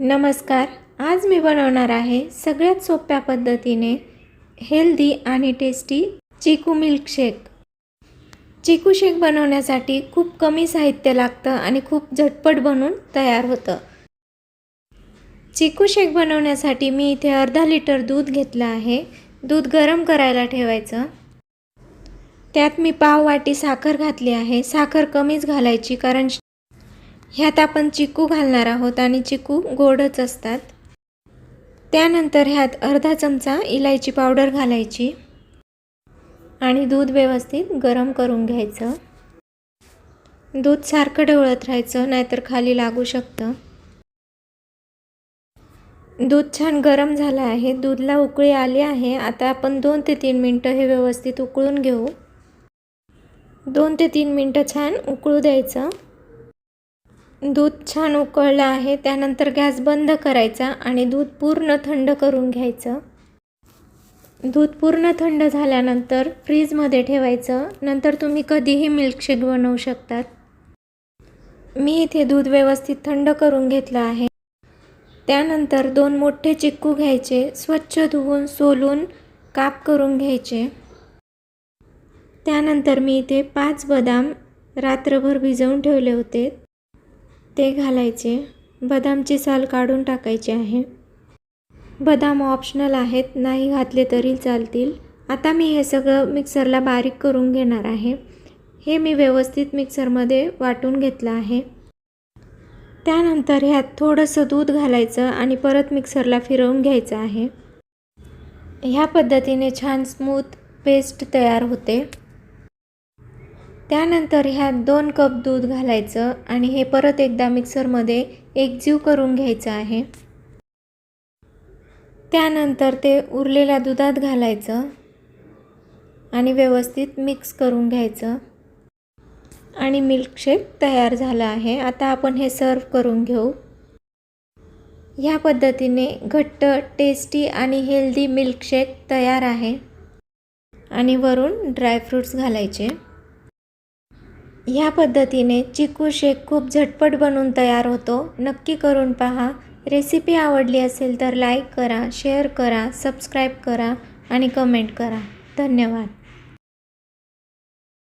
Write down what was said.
नमस्कार आज मी बनवणार आहे सगळ्यात सोप्या पद्धतीने हेल्दी आणि टेस्टी चिकू मिल्कशेक चिकू शेक बनवण्यासाठी खूप कमी साहित्य लागतं आणि खूप झटपट बनून तयार होतं. चिकू शेक बनवण्यासाठी मी इथे अर्धा लिटर दूध घेतलं आहे. दूध गरम करायला ठेवायचं. त्यात मी पाव वाटी साखर घातली आहे. साखर कमीच घालायची कारण ह्यात आपण चिकू घालणार आहोत आणि चिकू गोडच असतात. त्यानंतर ह्यात अर्धा चमचा इलायची पावडर घालायची आणि दूध व्यवस्थित गरम करून घ्यायचं. दूध सारखं ढवळत राहायचं नाहीतर खाली लागू शकतं. दूध छान गरम झालं आहे. दूधला उकळी आली आहे. आता आपण दोन ते तीन मिनटं हे व्यवस्थित उकळून घेऊ. दोन ते तीन मिनटं छान उकळू द्यायचं. दूध छान उकळलं आहे त्यानंतर गॅस बंद करायचा आणि दूध पूर्ण थंड करून घ्यायचं. दूध पूर्ण थंड झाल्यानंतर फ्रीजमध्ये ठेवायचं. नंतर तुम्ही कधीही मिल्कशेक बनवू शकतात. मी इथे दूध व्यवस्थित थंड करून घेतलं आहे. त्यानंतर दोन मोठे चिक्कू घ्यायचे. स्वच्छ धुवून सोलून काप करून घ्यायचे. त्यानंतर मी इथे पाच बदाम रात्रभर भिजवून ठेवले होते. ते घालायचे. बदामची साल काढून टाकायची आहे. बदाम ऑप्शनल आहेत. नाही घातले तरी चालतील. आता मी हे सगळं मिक्सरला बारीक करून घेणार आहे. हे मी व्यवस्थित मिक्सरमध्ये वाटून घेतलं आहे. त्यानंतर ह्यात थोडंसं दूध घालायचं आणि परत मिक्सरला फिरवून घ्यायचं आहे. ह्या पद्धतीने छान स्मूथ पेस्ट तयार होते. त्यानंतर ह्यात दोन कप दूध घालायचं आणि हे परत एकदा मिक्सरमध्ये एकजीव करून घ्यायचं आहे. त्यानंतर ते उरलेल्या दुधात घालायचं आणि व्यवस्थित मिक्स करून घ्यायचं आणि मिल्कशेक तयार झालं आहे. आता आपण हे सर्व करून घेऊ. ह्या पद्धतीने घट्ट टेस्टी आणि हेल्दी मिल्कशेक तयार आहे. आणि वरून ड्रायफ्रूट्स घालायचे. ह्या पद्धतीने चिकू शेक खूप झटपट बनून तयार होतो. नक्की करून पहा. रेसिपी आवडली असेल तर लाईक करा शेअर करा सबस्क्राईब करा आणि कमेंट करा. धन्यवाद.